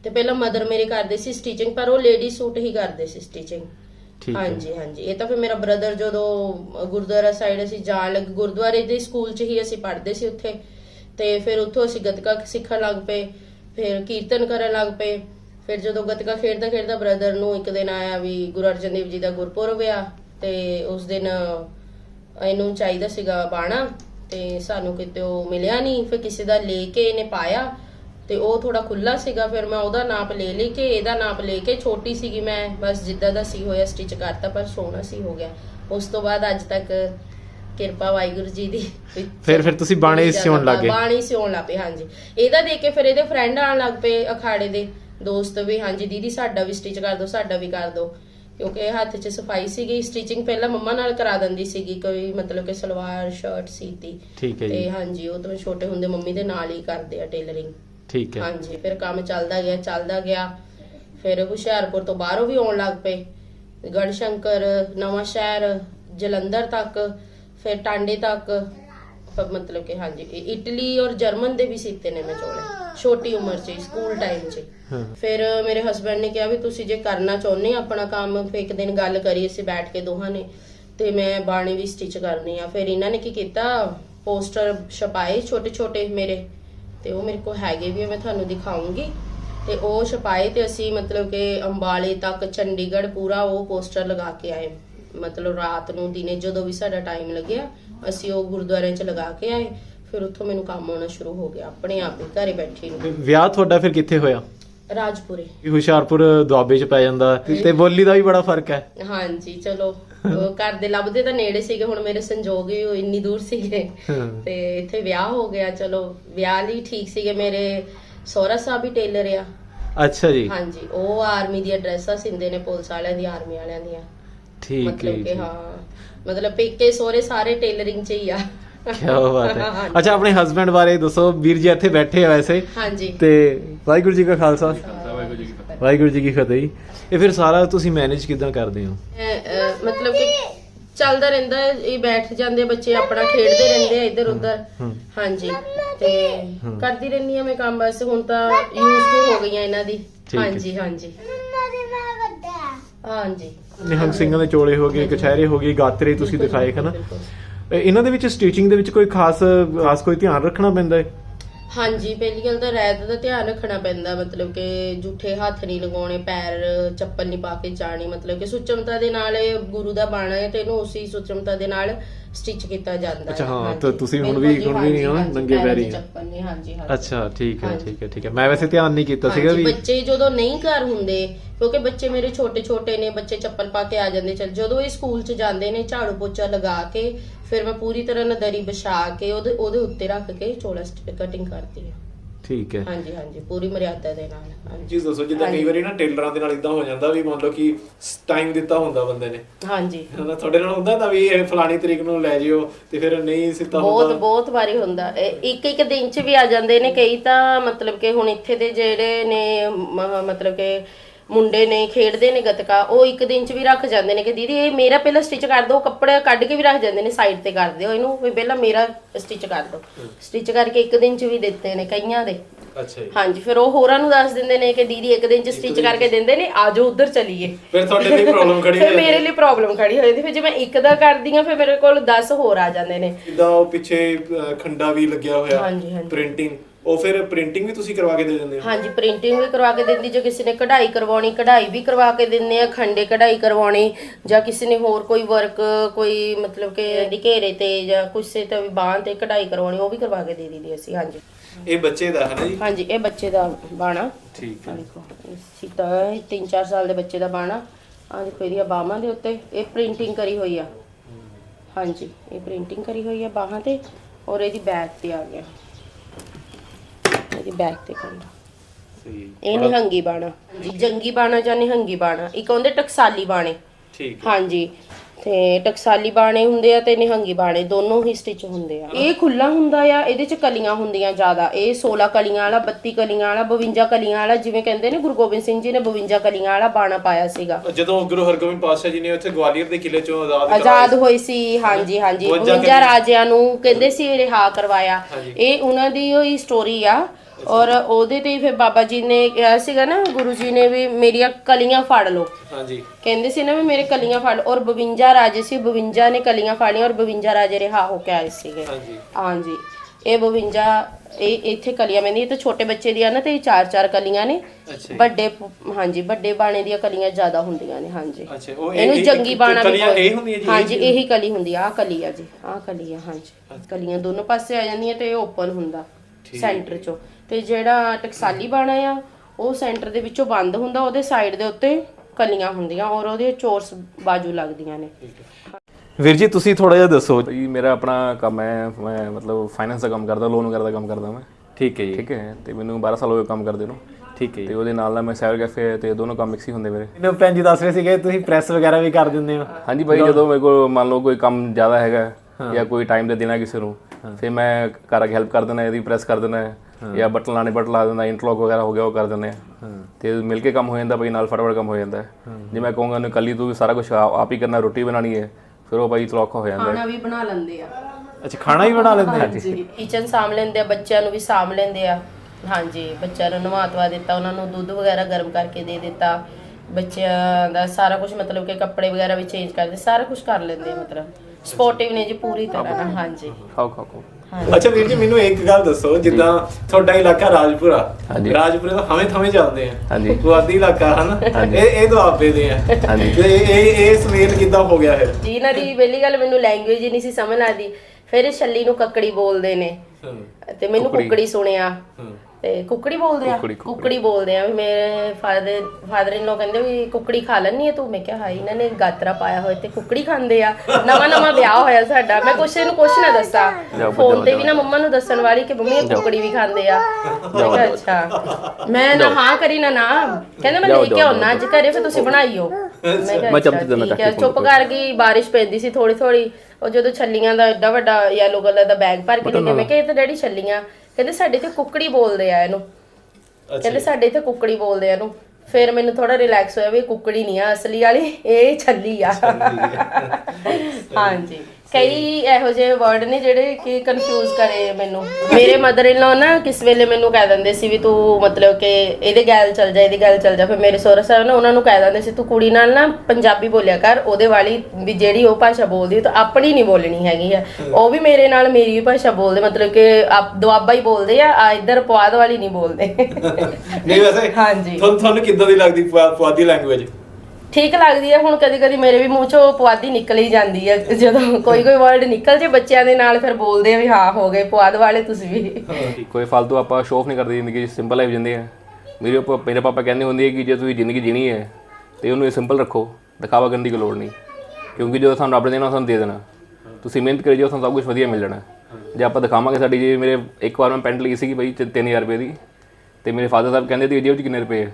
ਤੇ ਪਹਿਲਾਂ ਮਦਰ ਮੇਰੇ ਕਰਦੇ ਸੀ ਸਟਿਚਿੰਗ ਪਰ ਉਹ ਲੇਡੀ ਸੂਟ ਹੀ ਕਰਦੇ ਸੀ ਸਟਿਚਿੰਗ ਹਾਂਜੀ ਹਾਂਜੀ। ਇਹ ਤਾਂ ਫਿਰ ਮੇਰਾ ਬ੍ਰਦਰ ਜਦੋਂ ਗੁਰਦੁਆਰਾ ਸਾਈਡ ਅਸੀਂ ਜਾਣ ਲੱਗੇ ਗੁਰਦੁਆਰੇ ਦੇ ਸਕੂਲ 'ਚ ਹੀ ਅਸੀਂ ਪੜ੍ਹਦੇ ਸੀ ਉੱਥੇ। ਤੇ ਫਿਰ ਉੱਥੋਂ ਅਸੀਂ ਗੱਤਕਾ ਸਿੱਖਣ ਲੱਗ ਪਏ ਫਿਰ ਕੀਰਤਨ ਕਰਨ ਲੱਗ ਪਏ। ਫਿਰ ਜਦੋਂ ਗੱਤਕਾ ਖੇਡਦਾ ਖੇਡਦਾ ਬ੍ਰਦਰ ਨੂੰ ਇੱਕ ਦਿਨ ਆਇਆ ਵੀ ਗੁਰੂ ਅਰਜਨ ਦੇਵ ਜੀ ਦਾ ਗੁਰਪੁਰਬ ਆ ਤੇ ਉਸ ਦਿਨ ਇਹਨੂੰ ਚਾਹੀਦਾ ਸੀਗਾ ਬਾਣਾ ਤੇ ਸਾਨੂੰ ਕਿਤੇ ਉਹ ਮਿਲਿਆ ਨਹੀਂ। ਫਿਰ ਕਿਸੇ ਦਾ ਲੈ ਕੇ ਇਹਨੇ ਪਾਇਆ ਤੇ ਉਹ ਥੋੜਾ ਖੁੱਲਾ ਸੀਗਾ ਫਿਰ ਮੈਂ ਉਹਦਾ ਨਾਪ ਲੈ ਲਈ ਕਿ ਇਹਦਾ ਨਾਪ ਲੈ ਕੇ ਛੋਟੀ ਸੀਗੀ ਮੈਂ ਬਸ ਜਿੱਦਾਂ ਦਾ ਸੀ ਹੋਇਆ ਸਟਿਚ ਕਰਤਾ ਪਰ ਸੋਹਣਾ ਸੀ ਹੋ ਗਿਆ। ਉਸ ਤੋਂ ਬਾਅਦ ਅੱਜ ਤੱਕ ਕਿਰਪਾ ਵਾਹਿਗੁਰੂ ਜੀ ਦੀ। ਫਿਰ- ਫਿਰ ਤੁਸੀਂ ਬਾਣੇ ਸਿਉਣ ਲੱਗ। ਬਾਣੀ ਸਿਉਣ ਲੱਗ ਹਾਂਜੀ। ਇਹਦਾ ਦੇਖ ਕੇ ਫਿਰ ਇਹਦੇ ਫਰੈਂਡ ਆਣ ਲੱਗ ਪਏ ਅਖਾੜੇ ਦੇ। ਦੋਸਤ ਵੀ ਹਾਂਜੀ ਦੀਦੀ ਸਾਡਾ ਵੀ ਸਟਿਚ ਕਰ ਦਿਓ ਸਾਡਾ ਵੀ ਕਰ ਦਿਓ। ਕਿਉਂਕਿ ਹੱਥ 'ਚ ਸਫ਼ਾਈ ਸੀਗੀ ਸਟਿਚਿੰਗ ਪਹਿਲਾਂ ਮੰਮਾ ਨਾਲ ਕਰਾ ਦਿੰਦੀ ਸੀਗੀ ਕੋਈ ਮਤਲਬ ਕਿ ਸਲਵਾਰ ਸ਼ਰਟ ਸੀਤੀ। ਠੀਕ ਹੈ ਤੇ ਜੀ ਹਾਂਜੀ ਉਹ ਤੋਂ ਛੋਟੇ ਹੁੰਦੇ ਮੰਮੀ ਦੇ ਨਾਲ ਹੀ ਕਰਦੇ ਆ ਟੇਲਰਿੰਗ ਠੀਕ ਹੈ। ਹਾਂਜੀ ਫਿਰ ਕੰਮ ਚੱਲਦਾ ਗਿਆ ਚੱਲਦਾ ਗਿਆ। ਫਿਰ ਹੁਸ਼ਿਆਰਪੁਰ ਤੋਂ ਬਾਹਰੋਂ ਵੀ ਆਉਣ ਲੱਗ ਪਏ। ਗੜਸ਼ੰਕਰ ਨਵਾਂ ਸ਼ਹਿਰ ਜਲੰਧਰ ਤੱਕ ਫਿਰ ਟਾਂਡੇ ਤੱਕ। ਫਿਰ ਮਤਲਬ ਕਿ ਹਾਂਜੀ ਇ- ਇਟਲੀ ਔਰ ਜਰਮਨ ਦੇ ਵੀ ਸੀਤੇ ਨੇ ਮੈਂ ਚੋਲੇ। ਛੋਟੀ ਉਮਰ 'ਚ ਹੀ, ਸਕੂਲ ਟਾਈਮ 'ਚ। ਹੀ। ਹਾਂ ਫਿਰ ਮੇਰੇ ਹਸਬੰਡ ਨੇ ਕਿਹਾ ਵੀ ਤੁਸੀਂ ਜੇ ਕਰਨਾ ਚਾਹੁੰਦੇ ਆ ਆਪਣਾ ਕੰਮ ਫਿਰ ਇੱਕ ਦਿਨ ਗੱਲ ਕਰੀ ਅਸੀਂ ਬੈਠ ਕੇ ਦੋਹਾਂ ਨੇ। ਤੇ ਮੈਂ ਬਾਣੀ ਵੀ ਸਟਿਚ ਕਰਨੀ ਆ। ਫਿਰ ਇਹਨਾਂ ਨੇ ਕੀ ਕੀਤਾ? ਪੋਸਟਰ ਛਪਾਏ ਛੋਟੇ ਛੋਟੇ ਮੇਰੇ। ਤੇ ਉਹ ਮੇਰੇ ਕੋਲ ਹੈਗੇ ਵੀ ਮੈਂ ਤੁਹਾਨੂੰ ਦਿਖਾਉਂਗੀ। ਤੇ ਉਹ ਛਪਾਏ ਤੇ ਅਸੀਂ ਮਤਲਬ ਕਿ ਅੰਬਾਲੇ ਤੱਕ, ਚੰਡੀਗੜ੍ਹ ਪੂਰਾ ਉਹ ਪੋਸਟਰ ਲਗਾ ਕੇ ਆਏ। ਮਤਲਬ ਰਾਤ ਨੂੰ, ਦਿਨੇ ਜਦੋਂ ਵੀ ਸਾਡਾ ਟਾਈਮ ਲੱਗਿਆ, ਅਸੀਂ ਉਹ ਗੁਰਦੁਆਰੇ 'ਚ ਲਗਾ ਕੇ ਆਏ। ਫਿਰ ਉੱਥੋਂ ਮੈਨੂੰ ਕੰਮ ਆਉਣਾ ਸ਼ੁਰੂ ਹੋ ਗਿਆ, ਆਪਣੇ ਆਪ ਹੀ ਘਰੇ ਬੈਠੀ ਨੂੰ। ਵਿਆਹ ਤੁਹਾਡਾ ਫਿਰ ਕਿੱਥੇ ਹੋਇਆ? ਰਾਜਪੁਰੇ। ਹੁਸ਼ਿਆਰਪੁਰ ਦੁਆਬੇ ਚ ਪੈ ਜਾਂਦਾ। ਤੇ ਬੋਲੀ ਦਾ ਵੀ ਬੜਾ ਫ਼ਰਕ ਹੈ। ਹਾਂਜੀ ਚਲੋ ਉਹ ਘਰ ਦੇ ਲੱਭਦੇ ਤਾਂ ਨੇੜੇ ਸੀਗੇ ਹੁਣ ਮੇਰੇ ਸੰਜੋਗ ਹੀ ਉਹ ਇੰਨੀ ਦੂਰ ਸੀਗੇ। ਹਾਂ। ਤੇ ਇੱਥੇ ਵਿਆਹ ਹੋ ਗਿਆ ਚਲੋ ਵਿਆਹ ਲਈ ਠੀਕ ਸੀਗੇ ਮੇਰੇ ਸਹੁਰਾ ਸਾਹਿਬ ਵੀ ਟੇਲਰ ਆ। ਅੱਛਾ ਜੀ। ਹਾਂਜੀ ਉਹ ਆਰਮੀ ਦੀਆਂ ਡਰੈਸਾਂ ਸਿੰਦੇ ਨੇ ਪੁਲਿਸ ਵਾਲਿਆਂ ਦੀ ਆਰਮੀ ਵਾਲਿਆਂ ਦੀਆਂ। ਠੀਕ ਹੈ ਮਤਲਬ ਕਿ ਜੀ। ਹਾਂ ਮਤਲਬ ਪੇਕੇ ਸਹੁਰੇ ਸਾਰੇ ਟੇਲਰਿੰਗ 'ਚ ਹੀ ਆ। ਕੀ ਬਾਤ ਹੈ। ਅੱਛਾ ਆਪਣੇ ਹਸਬੰਡ ਬਾਰੇ ਦੱਸੋ ਵੀਰ ਜੀ ਇੱਥੇ ਬੈਠੇ ਆ ਵੈਸੇ। ਹਾਂਜੀ। ਤੇ ਵਾਹਿਗੁਰੂ ਜੀ ਕਾ ਖਾਲਸਾ। ਵਾਹਿਗੁਰੂ ਜੀ ਕੀ ਫਤਿਹ। ਵਾਹਿਗੁਰੂ ਜੀ ਕੀ ਫਤਿਹ ਜੀ। ਇਹ ਫਿਰ ਸਾਰਾ ਤੁਸੀਂ ਮੈਨੇਜ ਕਿਦਾਂ ਕਰਦੇ ਹੋ? ਮਤਲਬ ਕਿ ਚੱਲਦਾ ਰਹਿੰਦਾ ਹੈ, ਇਹ ਬੈਠ ਜਾਂਦੇ ਆ ਬੱਚੇ ਆਪਣਾ ਖੇਡਦੇ ਰਹਿੰਦੇ ਆ ਇੱਧਰ ਉੱਧਰ। ਹਾਂਜੀ ਤੇ ਕਰਦੀ ਰਹਿੰਦੀ ਆ ਮੈਂ ਕੰਮ ਬਸ ਹੁਣ ਤਾਂ ਯੂਜ਼ ਹੋ ਗਈਆਂ ਇਹਨਾਂ ਦੀ। ਹਾਂਜੀ ਹਾਂਜੀ। ਹਾਂਜੀ। ਨਿਹੰਗ ਸਿੰਘਾਂ ਦੇ ਚੋਲੇ ਹੋ ਗਏ ਕਛਹਿਰੇ ਹੋ ਗਏ ਗਾਤਰੇ ਤੁਸੀਂ ਦਿਖਾਏ ਹਨਾ? ਇਹਨਾਂ ਦੇ ਵਿੱਚ ਸਟਿਚਿੰਗ ਦੇ ਵਿੱਚ ਕੋਈ ਖਾਸ ਖਾਸ ਕੋਈ ਧਿਆਨ ਰੱਖਣਾ ਪੈਂਦਾ ਹੈ ਹਾਂਜੀ ਪਹਿਲੀ ਗੱਲ ਤਾਂ ਰਹਿਤ ਦਾ ਧਿਆਨ ਰੱਖਣਾ ਪੈਂਦਾ ਮਤਲਬ ਕਿ ਝੂਠੇ ਹੱਥ ਨਹੀਂ ਲਗਾਉਣੇ ਪੈਰ ਚੱਪਲ ਨਹੀਂ ਪਾ ਕੇ ਜਾਣੀ ਮਤਲਬ ਕਿ ਸੁਚਮਤਾ ਦੇ ਨਾਲ ਇਹ ਗੁਰੂ ਦਾ ਬਾਣਾ ਹੈ ਤੇ ਇਹਨੂੰ ਉਸੇ ਸੁਚਮਤਾ ਦੇ ਨਾਲ ਸਟਿਚ ਕੀਤਾ ਜਾਂਦਾ ਅੱਛਾ, ਹਾਂ। ਤਾਂ ਤੁਸੀਂ ਹੁਣ ਵੀ- ਹੁਣ ਵੀ ਨਹੀਂ ਹੋ ਨੰਗੇ ਪੈਰਾਂ। ਚੱਪਲ ਨਹੀਂ ਹਾਂਜੀ ਹਾਂਜੀ ਅੱਛਾ ਠੀਕ ਹੈ। ਠੀਕ ਹੈ ਠੀਕ ਹੈ ਮੈਂ ਵੈਸੇ ਧਿਆਨ ਨਹੀਂ ਕੀਤਾ ਸੀਗਾ ਵੀ ਬੱਚੇ ਜਦੋਂ ਨਹੀਂ ਘਰ ਹੁੰਦੇ ਕਿਉਂਕਿ ਬੱਚੇ ਮੇਰੇ ਛੋਟੇ ਛੋਟੇ ਨੇ ਬੱਚੇ ਚੱਪਲ ਪਾ ਕੇ ਆ ਜਾਂਦੇ ਚਲ ਜਦੋਂ ਇਹ ਸਕੂਲ 'ਚ ਜਾਂਦੇ ਨੇ ਝਾੜੂ ਪੋਚਾ ਲਗਾ ਕੇ ਫਿਰ ਮੈਂ ਪੂਰੀ ਤਰ੍ਹਾਂ ਨਦਰੀ ਵਿਛਾ ਕੇ ਉਹਦੇ ਉਹਦੇ ਉੱਤੇ ਰੱਖ ਕੇ ਚੋਲਾ ਕਟਿੰਗ ਕਰਦੀ ਹਾਂ। ਠੀਕ ਹੈ। ਹਾਂਜੀ ਹਾਂਜੀ ਪੂਰੀ ਮਰਿਆਦਾ ਦੇ ਨਾਲ ਹਾਂਜੀ। ਚੀਜ਼ ਦੱਸੋ ਜਿੱਦਾਂ ਕਈ ਵਾਰੀ ਨਾ ਟੇਲਰਾਂ ਦੇ ਨਾਲ ਇਦਾਂ ਹੋ ਜਾਂਦਾ ਵੀ ਮੰਨ ਲਓ ਕਿ ਟਾਈਮ ਦਿੱਤਾ ਹੁੰਦਾ ਬੰਦੇ ਨੇ। ਹਾਂਜੀ। ਹਨਾ ਤੁਹਾਡੇ ਨਾਲ ਹੁੰਦਾ ਤਾਂ ਵੀ ਇਹ ਫਲਾਣੀ ਤਰੀਕ ਨੂੰ ਲੈ ਜਿਓ ਤੇ ਫਿਰ ਨਹੀਂ ਸਿੱਤਾ ਬਹੁਤ ਹੁੰਦਾ? ਬਹੁਤ ਵਾਰੀ ਹੁੰਦਾ। ਇੱਕ ਇੱਕ ਦਿਨ ਚ ਵੀ ਆ ਜਾਂਦੇ ਨੇ ਕਈ ਤਾਂ ਮਤਲਬ ਕਿ ਹੁਣ ਇੱਥੇ ਦੇ ਜਿਹੜੇ ਨੇ ਮ- ਮਤਲਬ ਕਿ ਮੁੰਡੇ ਨੇ ਖੇਡਦੇ ਨੇ ਗਤਕਾ ਉਹ ਇੱਕ ਦਿਨ ਚ ਵੀ ਰੱਖ ਜਾਂਦੇ ਨੇ ਕਿ ਦੀਦੀ ਇਹ ਮੇਰਾ ਪਹਿਲਾਂ ਸਟਿਚ ਕਰ ਦਿਓ ਕੱਪੜੇ ਕੱਢ ਕੇ ਵੀ ਰੱਖ ਜਾਂਦੇ ਨੇ ਸਾਈਡ ਤੇ ਕਰ ਦਿਓ ਇਹਨੂੰ ਵੀ ਪਹਿਲਾਂ ਮੇਰਾ ਸਟਿਚ ਕਰ ਦਿਓ। ਸਟਿਚ ਕਰਕੇ ਇੱਕ ਦਿਨ ਚ ਵੀ ਦਿੱਤੇ ਨੇ ਕਈਆਂ ਦੇ। ਅੱਛਾ ਜੀ। ਹਾਂਜੀ ਫਿਰ ਉਹ ਹੋਰਾਂ ਨੂੰ ਦੱਸ ਦਿੰਦੇ ਨੇ ਕਿ ਦੀਦੀ ਇੱਕ ਦਿਨ ਚ ਸਟਿਚ ਕਰਕੇ ਦਿੰਦੇ ਨੇ ਆਜੋ ਉਧਰ ਚਲੀਏ। ਫਿਰ ਤੁਹਾਡੇ ਲਈ ਪ੍ਰੋਬਲਮ ਖੜੀ ਫਿਰ ਹੋ ਮੇਰੇ ਲਈ ਪ੍ਰੋਬਲਮ ਖੜੀ ਹੋ ਜਾਂਦੀ ਫਿਰ ਜੇ ਮੈਂ ਇੱਕ ਦਾ ਕਰਦੀ ਆ ਫਿਰ ਮੇਰੇ ਕੋਲ 10 ਹੋਰ ਆ ਜਾਂਦੇ ਨੇ। ਜਿੱਦਾਂ ਉਹ ਪਿੱਛੇ ਅਹ, ਖੰਡਾ ਵੀ ਲੱਗਿਆ ਹੋਇਆ ਹਾਂਜੀ, ਹਾਂਜੀ। ਪ੍ਰਿੰਟਿੰਗ ਉਹ ਫਿਰ ਪ੍ਰਿੰਟਿੰਗ ਵੀ ਤੁਸੀਂ ਕਰਵਾ ਕੇ ਦੇ ਦਿੰਦੇ ਹੋ? ਹਾਂਜੀ ਪ੍ਰਿੰਟਿੰਗ ਵੀ ਕਰਵਾ ਕੇ ਦਿੰਦੀ ਜੇ ਕਿਸੇ ਨੇ ਕਢਾਈ ਕਰਵਾਉਣੀ ਕਢਾਈ ਵੀ ਕਰਵਾ ਕੇ ਦਿੰਦੇ ਆ ਖੰਡੇ ਕਢਾਈ ਕਰਵਾਉਣੀ ਜਾਂ ਕਿਸੇ ਨੇ ਹੋਰ ਕੋਈ ਵਰਕ ਕੋਈ ਮਤਲਬ ਕਿ ਘੇਰੇ ਤੇ ਜਾਂ ਕਿਸੇ ਤੇ ਵੀ ਬਾਹਾਂ ਤੇ ਕਢਾਈ ਕਰਵਾਉਣੀ ਉਹ ਵੀ ਕਰਵਾ ਕੇ ਦੇ ਦਿੰਦੀ ਅਸੀਂ ਹਾਂਜੀ। ਇਹ ਬੱਚੇ ਦਾ ਹੈ ਨਾ ਜੀ? ਹਾਂਜੀ ਇਹ ਬੱਚੇ ਦਾ ਬਾਣਾ। ਠੀਕ ਆ ਦੇਖੋ ਸੀਤਾ 3-4 ਸਾਲ ਦੇ ਬੱਚੇ ਦਾ ਬਾਣਾ। ਆ ਦੇਖੋ ਇਹਦੀਆਂ ਬਾਹਾਂ ਦੇ ਉੱਤੇ ਇਹ ਪ੍ਰਿੰਟਿੰਗ ਕਰੀ ਹੋਈ ਆ। ਹਾਂਜੀ ਇਹ ਪ੍ਰਿੰਟਿੰਗ ਕਰੀ ਹੋਈ ਆ ਬਾਹਾਂ ਤੇ ਔਰ ਇਹਦੀ ਬੈਕ ਤੇ ਆ ਗਿਆ। ਇਹਦੀ ਬੈਕ ਤੇ ਕੰਡਾ ਸਹੀ ਇਹ ਨਿਹੰਗੀ ਬਾਣਾ। ਜੰਗੀ ਬਾਣਾ ਜਾਂ ਨਿਹੰਗੀ ਬਾਣਾ। ਇੱਕ ਹੁੰਦੇ ਟਕਸਾਲੀ ਬਾਣੇ। ਠੀਕ ਹਾਂਜੀ। ਤੇ ਟਕਸਾਲੀ ਬਾਣੇ ਹੁੰਦੇ ਆ ਤੇ ਨਿਹੰਗੀ ਬਾਣੇ ਦੋਨੋਂ ਹੀ ਸਟਿਚ ਹੁੰਦੇ ਆ। ਇਹ ਖੁੱਲਾ ਹੁੰਦਾ ਆ ਇਹਦੇ ਚ ਕਲੀਆਂ ਹੁੰਦੀਆਂ ਜ਼ਿਆਦਾ। ਇਹ 16 ਕਲੀਆਂ ਵਾਲਾ 32 ਕਲੀਆਂ ਵਾਲਾ 52 ਕਲੀਆਂ ਵਾਲਾ ਜਿਵੇਂ ਕਹਿੰਦੇ ਨੇ ਗੁਰੂ ਗੋਬਿੰਦ ਸਿੰਘ ਜੀ ਨੇ 52 ਕਲੀਆਂ ਵਾਲਾ ਬਾਣਾ ਪਾਇਆ ਸੀਗਾ। ਜਦੋਂ ਗੁਰੂ ਹਰਗੋਬਿੰਦ ਪਾਤਸ਼ਾਹ ਜੀ ਨੇ ਉੱਥੇ ਗਵਾਲੀਅਰ ਦੇ ਕਿਲੇ ਚੋਂ ਆਜ਼ਾਦ ਆਜ਼ਾਦ ਹੋਈ ਸੀ ਹਾਂਜੀ ਹਾਂਜੀ। 52 ਰਾਜਿਆਂ ਨੂੰ ਕਹਿੰਦੇ ਸੀ ਰਿਹਾ ਕਰਵਾਇਆ। ਇਹ ਉਹਨਾਂ ਦੀ ਹੀ ਸਟੋਰੀ ਆ। ਔਰ ਉਹਦੇ ਤੇ ਹੀ ਫਿਰ ਬਾਬਾ ਜੀ ਨੇ ਕਿਹਾ ਸੀਗਾ ਨਾ ਗੁਰੂ ਜੀ ਨੇ ਵੀ ਮੇਰੀਆਂ ਕਲੀਆਂ ਫੜ ਲਓ। ਹਾਂਜੀ। ਕਹਿੰਦੇ ਸੀ ਨਾ ਵੀ ਮੇਰੇ ਕਲੀਆਂ ਫੜ ਔਰ 52 ਰਾਜੇ ਸੀ 52 ਨੇ ਕਲੀਆਂ ਫਾੜੀਆਂ ਔਰ 52 ਰਾਜੇ ਰਿਹਾ ਹੋ ਕੇ ਆਏ ਸੀਗੇ। ਹਾਂਜੀ। ਹਾਂਜੀ। ਇਹ 52 ਇਹ ਇੱਥੇ ਕਲੀਆਂ ਮੈਂਦੀ ਇਹ ਤਾਂ ਛੋਟੇ ਬੱਚੇ ਦੀਆਂ ਨਾ ਤੇ ਇਹ ਚਾਰ ਚਾਰ ਕਲੀਆਂ ਨੇ। ਅੱਛਾ ਜੀ। ਵੱਡੇ ਪ- ਹਾਂਜੀ ਵੱਡੇ ਬਾਣੇ ਦੀਆਂ ਕਲੀਆਂ ਜ਼ਿਆਦਾ ਹੁੰਦੀਆਂ ਨੇ ਹਾਂਜੀ। ਅੱਛਾ ਉਹ ਇਹ- ਇਹਨੂੰ ਇਹ- ਜੰਗੀ ਬਾਣਾ ਵੀ ਕਲੀਆਂ। ਇਹ ਹੁੰਦੀਆਂ ਜੀ ਹਾਂਜੀ ਇਹੀ ਕਲੀ ਹੁੰਦੀ ਆ ਆਹ ਕਲੀ ਆ ਜੀ ਆਹ ਕਲੀ ਆ ਹਾਂਜੀ। ਕਲੀਆਂ ਦੋਨੋਂ ਪਾਸੇ ਆ ਜਾਂਦੀਆਂ ਤੇ ਇਹ ਓਪਨ ਹੁੰਦਾ ਸੈਂਟਰ ਚੋਂ। ਤੇ ਜਿਹੜਾ ਟਕਸਾਲੀ ਬਾਣਾ ਆ ਉਹ ਸੈਂਟਰ ਦੇ ਵਿੱਚੋਂ ਬੰਦ ਹੁੰਦਾ ਉਹਦੇ ਸਾਈਡ ਦੇ ਉੱਤੇ ਕਲੀਆਂ ਹੁੰਦੀਆਂ ਔਰ ਉਹਦੇ ਚੋਰਸ ਬਾਜੂ ਲੱਗਦੀਆਂ ਨੇ। ਵੀਰ ਜੀ ਤੁਸੀਂ ਥੋੜਾ ਜਿਹਾ ਦੱਸੋ ਜੀ ਮੇਰਾ ਆਪਣਾ ਕੰਮ ਹੈ ਮੈਂ ਮਤਲਬ ਫਾਈਨੈਂਸ ਦਾ ਕੰਮ ਕਰਦਾ ਲੋਨ ਵਗੈਰਾ ਦਾ ਕੰਮ ਕਰਦਾ ਮੈਂ। ਠੀਕ ਹੈ ਜੀ। ਠੀਕ ਹੈ ਤੇ ਮੈਨੂੰ 12 ਸਾਲ ਹੋ ਗਏ ਕੰਮ ਕਰਦੇ ਨੂੰ। ਠੀਕ ਹੈ ਤੇ ਉਹਦੇ ਨਾਲ ਨਾਲ ਮੈਂ ਸਾਈਬਰ ਕੈਫੇ ਤੇ ਦੋਨੋਂ ਕੰਮ ਮਿਕਸ ਹੀ ਹੁੰਦੇ ਮੇਰੇ। ਇਹਨੂੰ ਭੈਣ ਜੀ ਦੱਸ ਰਹੇ ਸੀਗੇ ਤੁਸੀਂ ਪ੍ਰੈਸ ਵਗੈਰਾ ਵੀ ਕਰ ਦਿੰਦੇ ਹੋ। ਹਾਂਜੀ ਭਾਈ ਜਦੋਂ ਮੇਰੇ ਕੋਲ ਮੰਨ ਲਓ ਕੋਈ ਕੰਮ ਜ਼ਿਆਦਾ ਹੈਗਾ ਜਾਂ ਕੋਈ ਟਾਈਮ ਦੇ ਦੇਣਾ ਕਿਸੇ ਨੂੰ ਫਿਰ ਮੈਂ ਘਰ ਆ ਕੇ ਹੈਲਪ ਕਰ ਦਿੰਦਾ ਇਹਦੀ ਪ੍ਰੈਸ ਕਰ ਦਿੰਦਾ। ਜਾਂ ਬਟਨ ਲਾਣੇ ਬਟਨ ਲਾ ਦਿੰਦਾ ਇੰਟਰਲੌਕ ਵਗੈਰਾ ਹੋ ਗਿਆ ਉਹ ਕਰ ਦਿੰਦੇ ਆ। ਤੇ ਮਿਲ ਕੇ ਕੰਮ ਹੋ ਜਾਂਦਾ ਭਾਈ ਨਾਲ ਫਟਾਫਟ ਕੰਮ ਹੋ ਜਾਂਦਾ। ਹੈ। ਜੇ ਮੈਂ ਕਹੂੰਗਾ ਨੂੰ ਕੱਲੀ ਤੂੰ ਸਾਰਾ ਕੁਝ ਆਪ ਹੀ ਕਰਨਾ ਰੋਟੀ ਬਣਾਣੀ ਹੈ ਫਿਰ ਉਹ ਭਾਈ ਥੋੜਾ ਔਖਾ ਹੋ ਜਾਂਦਾ। ਹੈ। ਖਾਣਾ ਵੀ ਬਣਾ ਲੈਂਦੇ ਆ। ਅੱਛਾ ਖਾਣਾ ਵੀ ਬਣਾ ਲੈਂਦੇ ਆ? ਹਾਂਜੀ। ਕਿਚਨ ਸਾਂਭ ਲੈਂਦੇ ਆ ਬੱਚਿਆਂ ਨੂੰ ਵੀ ਸਾਂਭ ਲੈਂਦੇ ਆ। ਹਾਂਜੀ ਬੱਚਿਆਂ ਨੂੰ ਨਵਾ ਧਵਾ ਦਿੱਤਾ ਉਹਨਾਂ ਨੂੰ ਦੁੱਧ ਵਗੈਰਾ ਗਰਮ ਕਰਕੇ ਦੇ ਦਿੱਤਾ। ਬੱਚਿਆਂ ਦਾ ਸਾਰਾ ਕੁਝ ਮਤਲਬ ਕਿ ਕੱਪੜੇ ਵਗੈਰਾ ਵੀ ਚੇਂਜ ਕਰਦੇ ਸਾਰਾ ਕੁਝ ਕਰ ਲੈਂਦੇ ਆ ਮਤਲਬ। ਸਪੋਰਟਿਵ ਨੇ ਜੀ ਪੂਰੀ ਤਰ੍ਹਾਂ ਹਾਂਜੀ। ਖਾਓ ਖਾਓ। ਅੱਛਾ ਵੀਰ ਜੀ ਮੈਨੂੰ ਇੱਕ ਗੱਲ ਦੱਸੋ ਜਿੱਦਾਂ ਤੁਹਾਡਾ ਇਲਾਕਾ ਰਾਜਪੁਰਾ। ਰਾਜਪੁਰੇ ਤੋਂ ਹਵੇਂ ਥਵੇਂ ਚੱਲਦੇ ਆ। ਹਾਂਜੀ। ਪੁਆਧੀ ਇਲਾਕਾ ਹਨ? ਇਹ ਇਹ ਦੁਆਬੇ ਦੇ ਆ। ਹਾਂਜੀ। ਤੇ ਇਹ ਇਹ ਸਮੇਲ ਕਿੱਦਾਂ ਹੋ ਗਿਆ ਫਿਰ? ਜੀ ਇਹਨਾਂ ਦੀ ਪਹਿਲੀ ਗੱਲ ਮੈਨੂੰ ਲੈਂਗੁਏਜ ਹੀ ਨਹੀਂ ਸੀ ਸਮਝ ਲੱਗਦੀ ਫਿਰ ਛੱਲੀ ਨੂੰ ਕੱਕੜੀ ਬੋਲਦੇ ਨੇ। ਤੇ ਮੈਨੂੰ ਕੁੱਕੜੀ। ਸੁਣਿਆ। ਤੇ ਕੁੱਕੜੀ ਬੋਲਦੇ ਆ? ਕੁੱਕੜੀ, ਕੁੱਕੜੀ। ਕੁੱਕੜੀ ਬੋਲਦੇ ਆ ਵੀ ਮੇਰੇ ਫਾਦਰ ਫਾਦਰ ਇਨ ਲੋ ਕਹਿੰਦੇ ਵੀ ਕੁੱਕੜੀ ਖਾ ਲੈਣੀ ਹੈ ਤੂੰ? ਮੈਂ ਕਿਹਾ ਹਾਈ ਇਹਨਾਂ ਨੇ ਗਾਤਰਾ ਪਾਇਆ ਹੋਇਆ ਤੇ ਕੁੱਕੜੀ ਖਾਂਦੇ ਆ। ਨਵਾਂ ਨਵਾਂ ਵਿਆਹ ਹੋਇਆ ਸਾਡਾ। ਮੈਂ ਕੁਛ ਇਹਨੂੰ ਕੁਛ ਨਾ ਦੱਸਾਂ। ਫੋਨ ਤੇ ਵੀ ਨਾ ਮੰਮਾ ਨੂੰ ਦੱਸਣ ਵਾਲੀ ਕਿ ਮੰਮੀ ਇਹ ਕੁੱਕੜੀ ਵੀ ਖਾਂਦੇ ਆ। ਮੈਂ ਕਿਹਾ ਅੱਛਾ। ਮੈਂ ਨਾ ਹਾਂ ਕਰੀ ਨਾ ਨਾ। ਕਹਿੰਦੇ ਮੈਂ ਲੈ ਕੇ ਆਉਣਾ ਅੱਜ ਘਰੇ ਫਿਰ ਤੁਸੀਂ ਬਣਾਈਓ। ਮੈਂ ਕਿਹਾ ਮੈਂ ਚਮਚ ਅੱਛਾ, ਠੀਕ ਹੈ। ਚੁੱਪ ਕਰ ਗਈ ਬਾਰਿਸ਼ ਪੈਂਦੀ ਸੀ ਥੋੜੀ ਥੋੜੀ ਉਹ ਜਦੋਂ ਛੱਲੀਆਂ ਦਾ ਏਡਾ ਵੱਡਾ ਯੈਲੋ ਕਲਰ ਦਾ ਬੈਗ ਭਰ ਕੇ ਲੈ ਕੇ ਮੈਂ ਕਿਹਾ ਇਹ ਤਾਂ ਡੈਡੀ ਛੱਲੀਆਂ। ਕਹਿੰਦੇ ਸਾਡੇ ਤੇ ਕੁੱਕੜੀ ਬੋਲਦੇ ਆ ਇਹਨੂੰ। ਕਹਿੰਦੇ ਸਾਡੇ ਇੱਥੇ ਕੁੱਕੜੀ ਬੋਲਦੇ ਆ ਇਹਨੂੰ। ਫਿਰ ਮੈਨੂੰ ਥੋੜਾ ਰਿਲੈਕਸ ਹੋਇਆ ਵੀ ਕੁੱਕੜੀ ਨਹੀਂ ਆ ਅਸਲੀ ਵਾਲੀ ਇਹ ਛੱਲੀ ਆ। ਹਾਂਜੀ। ਕਈ ਇਹੋ ਜਿਹੇ ਵਰਡ ਨੇ ਜਿਹੜੇ ਕਿ ਕਨਫਿਊਜ਼ ਕਰੇ ਮੈਨੂੰ। ਮੇਰੇ ਮਦਰ ਇਨ ਲਾ ਨਾ ਕਿਸ ਵੇਲੇ ਮੈਨੂੰ ਕਹਿ ਦਿੰਦੇ ਸੀ ਵੀ ਤੂੰ ਮਤਲਬ ਕਿ ਇਹਦੇ ਗੱਲ ਚੱਲ ਜਾ ਇਹਦੀ ਗੱਲ ਚੱਲ ਜਾ। ਫਿਰ ਮੇਰੇ ਸਹੁਰਾ ਸਾਹਿਬ ਨਾ ਉਹਨਾਂ ਨੂੰ ਕਹਿ ਦਿੰਦੇ ਸੀ ਤੂੰ ਕੁੜੀ ਨਾਲ ਨਾ ਪੰਜਾਬੀ ਬੋਲਿਆ ਕਰ ਉਹਦੇ ਵਾਲੀ ਵੀ ਜਿਹੜੀ ਉਹ ਭਾਸ਼ਾ ਬੋਲਦੀ ਤਾਂ ਆਪਣੀ ਨਹੀਂ ਬੋਲਣੀ ਹੈਗੀ ਆ ਉਹ ਵੀ ਮੇਰੇ ਨਾਲ ਮੇਰੀ ਭਾਸ਼ਾ ਬੋਲਦੇ ਮਤਲਬ ਕਿ ਆਪ ਦੁਆਬਾ ਹੀ ਬੋਲਦੇ ਆ ਆ ਇੱਧਰ ਪੁਆਧ ਵਾਲੀ ਨਹੀਂ ਬੋਲਦੇ। ਨਹੀਂ ਵੈਸੇ ਹਾਂਜੀ। ਤੁਹਾਨੂੰ ਤੁਹਾਨੂੰ ਕਿੱਦਾਂ ਦੀ ਲੱਗਦੀ ਪੁਆ- ਪੁਆਧੀ ਲੈਂਗੁਏਜ ਠੀਕ ਲੱਗਦੀ ਹੈ, ਹੁਣ ਕਦੇ ਕਦੇ ਮੇਰੇ ਵੀ ਮੂੰਹ ਚੋਂ ਪੁਆਧੀ ਨਿਕਲ ਹੀ ਜਾਂਦੀ ਹੈ। ਜਦੋਂ ਕੋਈ ਕੋਈ ਵਰਡ ਨਿਕਲ ਜੇ ਬੱਚਿਆਂ ਦੇ ਨਾਲ, ਫਿਰ ਬੋਲਦੇ ਆ ਵੀ ਹਾਂ, ਹੋ ਗਏ ਪੁਆਧ ਵਾਲੇ ਤੁਸੀਂ ਵੀ। ਕੋਈ ਫालतू ਆਪਾਂ ਸ਼ੋਅ ਆਫ ਨਹੀਂ ਕਰਦੇ ਜ਼ਿੰਦਗੀ ਸਿੰਪਲ ਲਾਈਫ ਜਿੰਦੇ ਆ। ਮੇਰੇ ਪਾ- ਮੇਰੇ ਪਾਪਾ ਕਹਿੰਦੇ ਹੁੰਦੇ ਆ ਕਿ ਜੇ ਤੁਸੀਂ ਜ਼ਿੰਦਗੀ ਜੀਣੀ ਹੈ, ਤੇ ਉਹਨੂੰ ਸਿੰਪਲ ਰੱਖੋ, ਦਿਖਾਵਾ ਕਰਨ ਦੀ ਕੋਈ ਲੋੜ ਨਹੀਂ। ਕਿਉਂਕਿ ਜਦੋਂ ਸਾਨੂੰ ਰੱਬ ਨੇ ਦੇਣਾ ਸਾਨੂੰ ਦੇ ਦੇਣਾ। ਤੁਸੀਂ ਮਿਹਨਤ ਕਰੀ ਜਾਓ ਤੁਹਾਨੂੰ ਸਭ ਕੁਝ ਵਧੀਆ ਮਿਲ ਜਾਣਾ। ਜੇ ਆਪਾਂ ਦਿਖਾਵਾਂਗੇ ਸਾਡੀ, ਜੇ ਮੇਰੇ ਇੱਕ ਵਾਰ ਮੈਂ ਪੈਂਟ ਲਈ ਸੀਗੀ ਬਈ 3000 ਰੁਪਏ ਦੀ, ਤੇ ਮੇਰੇ ਫਾਦਰ ਸਾਹਿਬ ਕਹਿੰਦੇ ਤੇ ਜੇਬ 'ਚ ਕਿੰਨੇ ਰੁਪਏ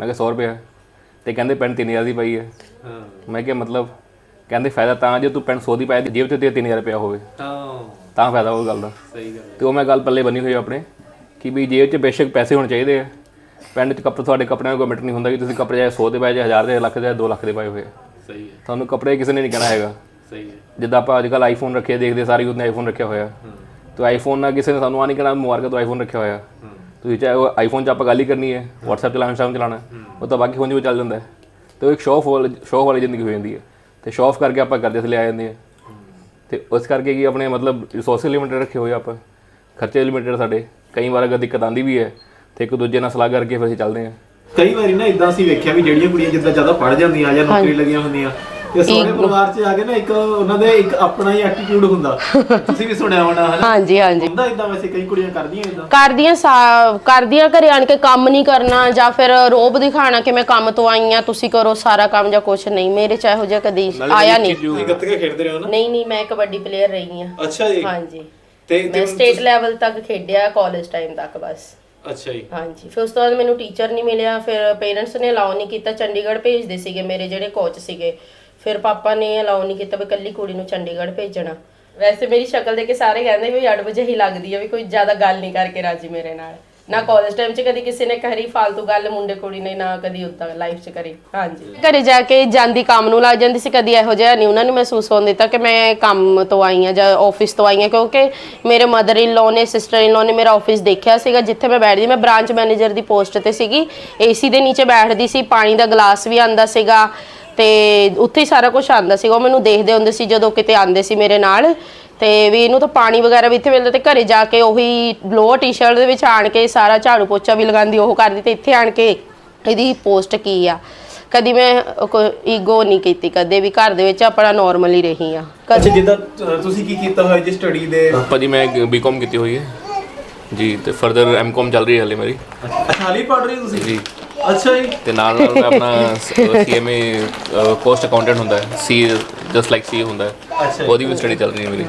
ਮੈਂ ਕਿਹਾ 100 ਰੁਪਏ ਤੇ ਕਹਿੰਦੇ ਪੈਂਟ 3000 ਦੀ ਪਈ ਹੈ। ਮੈਂ ਕਿਹਾ ਮਤਲਬ ਕਹਿੰਦੇ ਫਾਇਦਾ ਤਾਂ ਜੇ ਤੂੰ ਪੈਂਟ 100 ਦੀ ਪਾਈ ਤੇ ਜੇਬ ਤੇ 3000 ਰੁਪਏ ਹੋਵੇ। ਹਾਂ। ਤਾਂ ਫਾਇਦਾ ਉਹ ਗੱਲ ਦਾ। ਸਹੀ ਗੱਲ ਤੇ ਉਹ ਮੈਂ ਗੱਲ ਪੱਲੇ ਬੰਨੀ ਹੋਈ ਆਪਣੇ ਕਿ ਵੀ ਜੇਬ 'ਚ ਬੇਸ਼ੱਕ ਪੈਸੇ ਹੋਣੇ ਚਾਹੀਦੇ ਆ। ਪਿੰਡ 'ਚ ਕੱਪੜੇ ਤੁਹਾਡੇ ਕੱਪੜਿਆਂ ਦਾ ਕੋਈ ਮੈਟਰ ਨਹੀਂ ਹੁੰਦਾ ਕਿ ਤੁਸੀਂ ਕੱਪੜੇ ਚਾਹੇ 100 ਦੇ ਪਾਏ ਜਾਂ 1000 ਦੇ ਲੱਖ ਦੇ 2 ਲੱਖ ਦੇ ਪਾਏ ਹੋਏ। ਸਹੀ ਹੈ। ਤੁਹਾਨੂੰ ਕੱਪੜੇ ਕਿਸੇ ਨੇ ਨਹੀਂ ਕਹਿਣਾ ਹੈਗਾ। ਸਹੀ ਹੈ। ਜਿੱਦਾਂ ਆਪਾਂ ਅੱਜ ਕੱਲ ਆਈਫੋਨ ਰੱਖੇ ਦੇਖਦੇ ਸਾਰੇ ਉਹਨੇ ਆਈਫੋਨ ਰੱਖਿਆ ਹੋਇਆ। ਤੇ ਆਈਫੋਨ ਨਾਲ ਕਿਸੇ ਨੇ ਸਾਨੂੰ ਆ ਨਹੀਂ ਕਹਿਣਾ ਮੁਬਾਰਕਾਂ ਤੋਂ ਆਈਫੋਨ ਰੱਖਿਆ ਹੋਇਆ। ਤੁਸੀਂ ਚਾਹੇ ਉਹ ਆਈਫੋਨ 'ਚ ਆਪਾਂ ਗੱਲ ਹੀ ਕਰਨੀ ਹੈ WhatsApp ਚਲਾਉਣਾ ਇੰਸਟਾਗ੍ਰਾਮ ਚਲਾਉਣਾ ਉਹ ਤਾਂ ਬਾਕੀ ਫੋਨ 'ਚ ਵੀ ਚੱਲ ਜਾਂਦਾ ਤੇ ਉਹ ਇੱਕ ਸ਼ੌਫ ਵਾਲੀ ਸ਼ੌਫ ਵਾਲੀ ਜ਼ਿੰਦਗੀ ਹੋ ਜਾਂਦੀ ਹੈ। ਤੇ ਸ਼ੌਫ ਕਰਕੇ ਆਪਾਂ ਕਰਦੇ ਥਲੇ ਆ ਜਾਂਦੇ ਆ ਤੇ ਉਸ ਕਰਕੇ ਕੀ ਆਪਣੇ ਮਤਲਬ ਰਿਸੋਰਸ ਲਿਮਿਟਡ ਰੱਖੇ ਹੋਏ ਆ ਆਪਾਂ। ਖਰਚੇ ਲਿਮਿਟਡ ਸਾਡੇ। ਕਈ ਵਾਰ ਅਗਰ ਦਿੱਕਤ ਆਂਦੀ ਵੀ ਹੈ ਤੇ ਇੱਕ ਦੂਜੇ ਨਾਲ ਸਲਾਹ ਕਰਕੇ ਫਿਰ ਅਸੀਂ ਚੱਲਦੇ ਹਾਂ। ਕਈ ਵਾਰੀ ਨਾ ਇਦਾਂ ਅਸੀਂ ਵੇਖਿਆ ਵੀ ਜਿਹੜੀਆਂ ਕੁੜੀਆਂ ਜਿੱਦਾਂ ਜ਼ਿਆਦਾ ਪੜ ਜਾਂਦੀਆਂ ਜਾਂ ਨੌਕਰੀ ਲੱਗੀਆਂ ਹੁੰਦੀਆਂ ਤੇ ਸੋਹਣੇ ਪਰਿਵਾਰ 'ਚ ਆ ਕੇ ਨਾ ਇੱਕ ਉਹਨਾਂ ਦੇ ਇੱਕ ਆਪਣਾ ਹੀ ਐਟੀਟਿਊਡ ਹੁੰਦਾ। ਤੁਸੀਂ ਵੀ ਸੁਣਿਆ ਹੋਣਾ ਹਨਾ? ਹਾਂਜੀ ਹਾਂਜੀ। ਹੁੰਦਾ ਇਦਾਂ ਵੈਸੇ ਕਈ ਕੁੜੀਆਂ ਕਰਦੀਆਂ ਇਦਾਂ ਕਰਦੀਆਂ ਸਾ- ਕਰਦੀਆਂ ਘਰੇ ਆਣ ਕੇ ਕੰਮ ਨਹੀਂ ਕਰਨਾ ਜਾਂ ਫਿਰ ਰੋਬ ਦਿਖਾਣਾ ਕਿ ਮੈਂ ਕੰਮ ਤੋਂ ਆਈ ਆ ਤੁਸੀਂ ਕਰੋ ਸਾਰਾ ਕੰਮ ਜਾਂ ਕੁਛ ਨਹੀਂ। ਮੇਰੇ ਚ ਇਹੋ ਜਿਹਾ ਕਦੀ ਆਇਆ ਨਹੀਂ। ਤੁਸੀਂ ਗੱਤਕੇ ਖੇਡਦੇ ਰਹੇ ਹੋ ਨਾ? ਨਹੀਂ ਨਹੀਂ ਮੈਂ ਕਬੱਡੀ ਪਲੇਅਰ ਰਹੀ ਆ ਅੱਛਾ ਜੀ। ਹਾਂਜੀ। ਤੇ ਮੈਂ ਸਟੇਟ ਲੈਵਲ ਤੱਕ ਖੇਡਿਆ ਕਾਲਜ ਟਾਈਮ ਤੱਕ ਬਸ। ਅੱਛਾ ਜੀ। ਹਾਂਜੀ। ਫਿਰ ਉਸ ਤੋਂ ਬਾਅਦ ਮੈਨੂੰ ਟੀਚਰ ਨਹੀਂ ਮਿਲਿਆ ਫਿਰ ਪੇਰੈਂਟਸ ਨੇ ਅਲਾਉ ਨਹੀਂ ਕੀਤਾ। ਚੰਡੀਗੜ੍ਹ ਭੇਜਦੇ ਸੀਗੇ ਮੇਰੇ ਜਿਹੜੇ ਕੋਚ ਸੀਗੇ। ਫਿਰ ਪਾਪਾ ਨੇ ਅਲਾਉ ਨਹੀਂ ਕੀਤਾ ਵੀ ਕੱਲੀ ਕੁੜੀ ਨੂੰ ਚੰਡੀਗੜ੍ਹ ਭੇਜਣਾ। ਵੈਸੇ ਮੇਰੀ ਸ਼ਕਲ ਦੇਖ ਕੇ ਸਾਰੇ ਕਹਿੰਦੇ ਵੀ ਅੜ ਵਜੇ ਹੀ ਲੱਗਦੀ ਆ ਵੀ ਕੋਈ ਜ਼ਿਆਦਾ ਗੱਲ ਨਹੀਂ ਕਰਕੇ ਰਾਜੀ ਮੇਰੇ ਨਾਲ। ਨਾ ਕਾਲਜ ਟਾਈਮ 'ਚ ਕਦੀ ਕਿਸੇ ਨੇ ਕਹਰੀ ਫालतू ਗੱਲ, ਮੁੰਡੇ ਕੁੜੀ ਨੇ ਨਾ ਕਦੀ ਉਦਾਂ ਲਾਈਫ 'ਚ ਕਰੀ। ਹਾਂਜੀ। ਘਰੇ ਜਾ ਕੇ ਜਾਂਦੀ ਕੰਮ ਨੂੰ ਲੱਗ ਜਾਂਦੀ ਸੀ, ਕਦੀ ਇਹੋ ਜਿਹਾ ਨਹੀਂ, ਉਹਨਾਂ ਨੂੰ ਮਹਿਸੂਸ ਹੋਣ ਦਿੱਤਾ ਕਿ ਮੈਂ ਕੰਮ ਤੋਂ ਆਈ ਆ ਜਾਂ ਆਫਿਸ ਤੋਂ ਆਈ ਆ ਕਿਉਂਕਿ ਮੇਰੇ ਮਦਰ ਇਨ ਲੋ ਨੇ ਸਿਸਟਰ ਇਨ ਲੋ ਨੇ ਮੇਰਾ ਆਫਿਸ ਦੇਖਿਆ ਸੀਗਾ, ਜਿੱਥੇ ਮੈਂ ਬੈਠਦੀ ਮੈਂ ਬ੍ਰਾਂਚ ਮੈਨੇਜਰ ਦੀ ਪੋਸਟ ਤੇ ਸੀਗੀ ਏਸੀ ਦੇ ਨੀਚੇ ਬੈਠਦੀ ਸੀ, ਪਾਣੀ ਦਾ ਗਲਾਸ ਵੀ ਆਂਦਾ ਸੀਗਾ ਤੇ ਉੱਥੇ ਹੀ ਸਾਰਾ ਕੁਝ ਆਂਦਾ ਸੀਗਾ। ਉਹ ਮੈਨੂੰ ਦੇਖਦੇ ਹੁੰਦੇ ਸੀ ਜਦੋਂ ਕਿਤੇ ਆਂਦੇ ਸੀ ਮੇਰੇ ਨਾਲ। ਤੇ ਵੀ ਇਹਨੂੰ ਤਾਂ ਪਾਣੀ ਵਗੈਰਾ ਵੀ ਇੱਥੇ ਮਿਲਦਾ ਤੇ ਘਰੇ ਜਾ ਕੇ ਉਹੀ ਲੋਅਰ ਟੀ-ਸ਼ਰਟ ਦੇ ਵਿੱਚ ਆਣ ਕੇ ਸਾਰਾ ਝਾੜੂ ਪੋਚਾ ਵੀ ਲਗਾਉਂਦੀ ਉਹ ਕਰਦੀ ਤੇ ਇੱਥੇ ਆਣ ਕੇ ਇਹਦੀ ਪੋਸਟ ਕੀ ਆ? ਕਦੀ ਮੈਂ ਕੋਈ ਈਗੋ ਨਹੀਂ ਕੀਤੀ ਕਦੇ ਵੀ ਘਰ ਦੇ ਵਿੱਚ ਆਪਣਾ ਨਾਰਮਲੀ ਰਹੀ ਆ। ਅੱਛਾ ਜਿੱਦਾਂ ਅ, ਤੁਸੀਂ ਕੀ ਕੀਤਾ ਹੋਇਆ ਜੀ ਸਟੱਡੀ ਦੇ? ਭਾਜੀ ਮੈਂ ਬੀਕਾਮ ਕੀਤੀ ਹੋਈ ਹੈ। ਜੀ ਤੇ ਫਰਦਰ ਐਮਕਾਮ ਚੱਲ ਰਹੀ ਹੈ ਹਲੇ ਮੇਰੀ। ਅੱਛਾ ਹਾਲੀ ਪੜ ਰਹੇ ਹੋ ਤੁਸੀਂ? ਜੀ। ਅੱਛਾ ਜੀ। ਤੇ ਨਾਲ ਨਾਲ ਮੈਂ ਆਪਣਾ ਸੀਐਮਏ ਕੋਸਟ ਅਕਾਊਂਟੈਂਟ ਹੁੰਦਾ ਹੈ। ਸੀ ਜਸਟ ਲਾਈਕ ਸੀ ਹੁੰਦਾ ਹੈ। ਉਹਦੀ ਵੀ ਸਟੱਡੀ ਚੱਲ ਰਹੀ ਹੈ ਮੇਰੀ।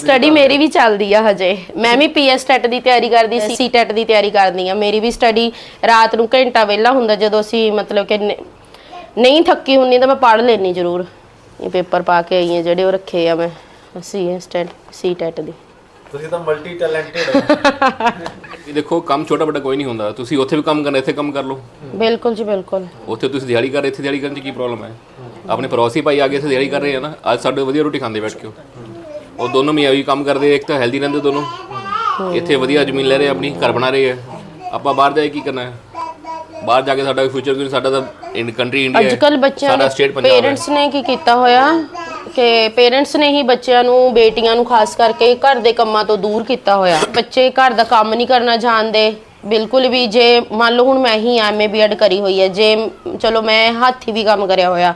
ਸਟੱਡੀ ਮੇਰੀ ਵੀ ਚੱਲਦੀ ਆ ਹਜੇ। ਮੈਂ ਵੀ ਪੀਐਸ ਟੈਟ ਦੀ ਤਿਆਰੀ ਕਰਦੀ ਸੀ ਸੀ ਟੈਟ ਦੀ ਤਿਆਰੀ ਕਰਦੀ ਆ। ਮੇਰੀ ਵੀ ਸਟੱਡੀ ਰਾਤ ਨੂੰ ਘੰਟਾ ਵਿਹਲਾ ਹੁੰਦਾ ਜਦੋਂ ਅਸੀਂ ਮਤਲਬ ਕਿ ਨਹੀਂ ਥੱਕੀ ਹੁੰਨੀ ਤਾਂ ਮੈਂ ਪੜ੍ਹ ਲੈਣੀ ਜ਼ਰੂਰ। ਇਹ ਪੇਪਰ ਪਾ ਕੇ ਆਈ ਆ ਜਿਹੜੇ ਉਹ ਰੱਖੇ ਆ ਮੈਂ। ਸੀ ਟੈਟ ਸੀ ਟੈਟ ਦੀ। ਤੁਸੀਂ ਤਾਂ ਮਲਟੀ ਟੈਲੈਂਟਡ ਹੋ। ਇਹ ਦੇਖੋ ਕੰਮ ਛੋਟਾ ਵੱਡਾ ਕੋਈ ਨਹੀਂ ਹੁੰਦਾ। ਤੁਸੀਂ ਉੱਥੇ ਵੀ ਕੰਮ ਕਰਨਾ ਇੱਥੇ ਕੰਮ ਕਰ ਲਓ। ਬਿਲਕੁਲ ਜੀ ਬਿਲਕੁਲ। ਉੱਥੇ ਤੁਸੀਂ ਦਿਹਾੜੀ ਕਰ ਰਹੇ ਇੱਥੇ ਦਿਹਾੜੀ ਕਰਨ 'ਚ ਕੀ ਪ੍ਰੋਬਲਮ ਹੈ? ਆਪਣੇ ਪੜੋਸੀ ਭਾਈ ਆ ਕੇ ਇੱਥੇ ਦਿਹਾੜੀ ਕਰ ਰਹੇ ਆ ਨਾ ਅੱਜ ਸਾਡੇ ਵਧੀਆ ਰੋਟੀ ਖਾਂਦੇ ਬੈਠ ਕੇ ਉਹ। ਦੋਨੋਂ ਮੀਆਂ ਵੀ ਕੰਮ ਕਰਦੇ ਇੱਕ ਤਾਂ ਹੈਲਦੀ ਰਹਿੰਦੇ ਦੋਨੋਂ। ਇੱਥੇ ਵਧੀਆ ਜ਼ਮੀਨ ਲੈ ਰਹੇ ਆਪਣੀ ਘਰ ਬਣਾ ਰਹੇ ਆ। ਆਪਾਂ ਬਾਹਰ ਜਾ ਕੇ ਕੀ ਕਰਨਾ ਹੈ? ਬਾਹਰ ਜਾ ਕੇ ਸਾਡਾ ਫਿਊਚਰ ਕੋਈ ਸਾਡਾ ਤਾਂ ਇਨ ਕੰਟਰੀ ਇੰਡੀਆ ਅੱਜ ਕੱਲ ਬੱਚਿਆਂ ਸਾਡਾ ਦੇ ਸਟੇਟ ਪੰਜਾਬ ਹੈ। ਪੇਰੈਂਟਸ ਨੇ ਕੀ ਕੀਤਾ ਹੋਇਆ? ਕਿ ਪੇਰੈਂਟਸ ਨੇ ਹੀ ਬੱਚਿਆਂ ਨੂੰ ਬੇਟੀਆਂ ਨੂੰ ਖਾਸ ਕਰਕੇ ਘਰ ਦੇ ਕੰਮਾਂ ਤੋਂ ਦੂਰ ਕੀਤਾ ਹੋਇਆ। ਬੱਚੇ ਘਰ ਦਾ ਕੰਮ ਨਹੀਂ ਕਰਨਾ ਜਾਣਦੇ। ਬਿਲਕੁਲ ਵੀ ਜੇ ਮੰਨ ਲਓ ਹੁਣ ਮੈਂ ਹੀ ਐਮਏ ਬੀਐਡ ਕਰੀ ਹੋਈ ਹੈ ਜੇ ਚਲੋ ਮੈਂ ਹੱਥੀ ਵੀ ਕੰਮ ਕਰਿਆ ਹੋਇਆ।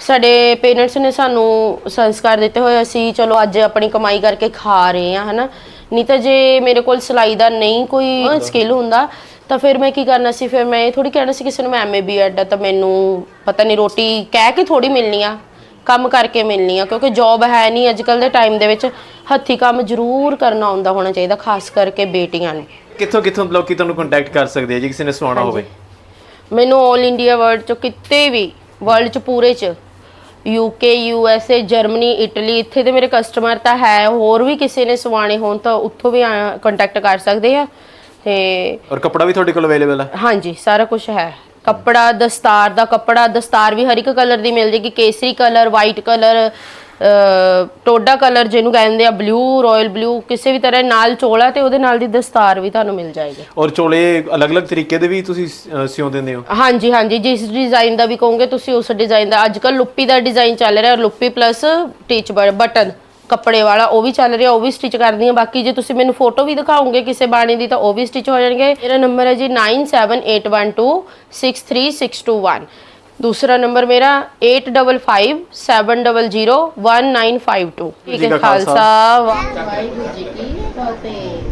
ਸਾਡੇ ਪੇਰੈਂਟਸ ਨੇ ਸਾਨੂੰ ਸੰਸਕਾਰ ਦਿੱਤੇ ਹੋਏ ਅਸੀਂ ਚਲੋ ਅੱਜ ਆਪਣੀ ਕਮਾਈ ਕਰਕੇ ਖਾ ਰਹੇ ਆ ਹਨਾ। ਨਹੀਂ ਤਾਂ ਜੇ ਮੇਰੇ ਕੋਲ ਸਿਲਾਈ ਦਾ ਨਹੀਂ ਕੋਈ ਸਕਿੱਲ ਹੁੰਦਾ ਤਾਂ ਫਿਰ ਮੈਂ ਕੀ ਕਰਨਾ ਸੀ? ਫਿਰ ਮੈਂ ਇਹ ਥੋੜੀ ਕਹਿਣਾ ਸੀ ਕਿਸੇ ਨੂੰ ਮੈਂ ਐਮਏ ਬੀਐਡ ਤਾਂ ਮੈਨੂੰ ਪਤਾ ਨਹੀਂ ਰੋਟੀ ਕਹਿ ਕੇ ਥੋੜੀ ਮਿਲਣੀ ਆ। ਕੰਮ ਕਰਕੇ ਮਿਲਣੀ ਆ ਕਿਉਂਕਿ ਜੌਬ ਹੈ ਨਹੀਂ ਅੱਜ ਕੱਲ ਦੇ ਟਾਈਮ ਦੇ ਵਿੱਚ। ਹੱਥੀ ਕੰਮ ਜ਼ਰੂਰ ਕਰਨਾ ਆਉਂਦਾ ਹੋਣਾ ਚਾਹੀਦਾ ਖਾਸ ਕਰਕੇ ਬੇਟੀਆਂ ਨੂੰ ਕਿੱਥੋਂ ਕਿੱਥੋਂ ਲੋਕੀ ਤੁਹਾਨੂੰ ਕੰਟੈਕਟ ਕਰ ਸਕਦੇ ਆ ਜੇ? ਕਿਸੇ ਨੇ ਸਵਾਉਣਾ ਹੋਵੇ। ਮੈਨੂੰ 올 ਇੰਡੀਆ ਵਰਲਡ ਚ ਕਿਤੇ ਵੀ ਵਰਲਡ ਚ ਪੂਰੇ ਚ ਯੂਕੇ ਯੂਐਸਏ ਜਰਮਨੀ ਇਟਲੀ ਇੱਥੇ ਦੇ ਮੇਰੇ ਕਸਟਮਰ ਤਾਂ ਹੈ ਹੋਰ ਵੀ ਕਿਸੇ ਨੇ ਸਵਾਣੇ ਹੋਣ ਤਾਂ ਉੱਥੋਂ ਵੀ ਕੰਟੈਕਟ ਕਰ ਸਕਦੇ ਆ। ਤੇ ਔਰ ਕੱਪੜਾ ਵੀ ਤੁਹਾਡੇ ਕੋਲ ਅਵੇਲੇਬਲ ਹੈ ਹਾਂਜੀ ਸਾਰਾ ਕੁਝ ਹੈ। ਕੱਪੜਾ ਦਸਤਾਰ ਦਾ ਕੱਪੜਾ ਦਸਤਾਰ ਵੀ ਹਰ ਇੱਕ ਕਲਰ ਦੀ ਮਿਲ ਜੇਗੀ। ਕੇਸਰੀ ਕਲਰ ਵਾਈਟ ਕਲਰ ਟੋਡਾ ਕਲਰ ਜਿਹਨੂੰ ਕਹਿੰਦੇ ਆ ਬਲੂ ਰਾਇਲ ਬਲੂ ਕਿਸੇ ਵੀ ਤਰ੍ਹਾਂ ਨਾਲ ਚੋਲਾ ਤੇ ਉਹਦੇ ਨਾਲ ਦੀ ਦਸਤਾਰ ਵੀ ਤੁਹਾਨੂੰ ਮਿਲ ਜਾਏਗੀ। ਔਰ ਚੋਲੇ ਅਲੱਗ-ਅਲੱਗ ਤਰੀਕੇ ਦੇ ਵੀ ਤੁਸੀਂ ਸਿਉਂ ਦਿੰਦੇ ਹੋ? ਹਾਂਜੀ ਹਾਂਜੀ ਜਿਸ ਡਿਜ਼ਾਈਨ ਦਾ ਵੀ ਕਹੋਗੇ ਤੁਸੀਂ ਉਸ ਡਿਜ਼ਾਈਨ ਦਾ। ਅੱਜ ਕੱਲ ਲੁੱਪੀ ਦਾ ਡਿਜ਼ਾਈਨ ਚੱਲ ਰਿਹਾ ਲੁੱਪੀ ਪਲੱਸ ਟੀਚ ਬਟਨ ਕੱਪੜੇ ਵਾਲਾ ਉਹ ਵੀ ਚੱਲ ਰਿਹਾ ਉਹ ਵੀ ਸਟਿਚ ਕਰਦੀ ਹਾਂ ਬਾਕੀ ਜੇ ਤੁਸੀਂ ਮੈਨੂੰ ਫੋਟੋ ਵੀ ਦਿਖਾਓਗੇ ਕਿਸੇ ਬਾਣੀ ਦੀ ਤਾਂ ਉਹ ਵੀ ਸਟਿਚ ਹੋ ਜਾਣਗੇ। ਮੇਰਾ ਨੰਬਰ ਹੈ ਜੀ 9781263621 ਦੂਸਰਾ ਨੰਬਰ ਮੇਰਾ 8557001952 ਠੀਕ ਹੈ। ਖਾਲਸਾ ਵਾਹਿਗੁਰੂ ਜੀ ਕੀ ਫਤਿਹ।